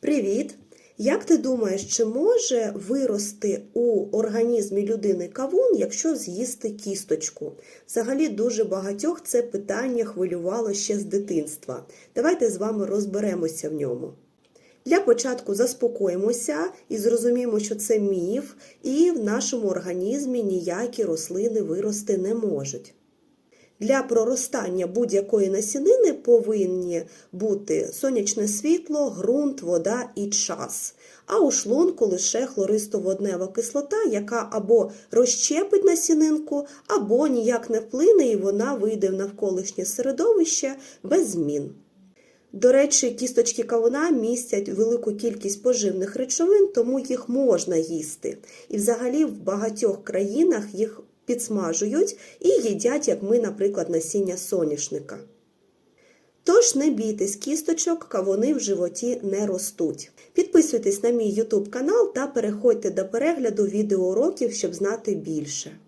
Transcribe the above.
Привіт! Як ти думаєш, чи може вирости у організмі людини кавун, якщо з'їсти кісточку? Взагалі дуже багатьох це питання хвилювало ще з дитинства. Давайте з вами розберемося в ньому. Для початку заспокоїмося і зрозуміємо, що це міф, і в нашому організмі ніякі рослини вирости не можуть. Для проростання будь-якої насінини повинні бути сонячне світло, ґрунт, вода і час. А у шлунку лише хлористо-воднева кислота, яка або розщепить насінинку, або ніяк не вплине, і вона вийде в навколишнє середовище без змін. До речі, кісточки кавуна містять велику кількість поживних речовин, тому їх можна їсти. І взагалі в багатьох країнах їх підсмажують і їдять, як ми, наприклад, насіння соняшника. Тож не бійтесь кісточок, кавуни в животі не ростуть. Підписуйтесь на мій YouTube канал та переходьте до перегляду відеоуроків, щоб знати більше.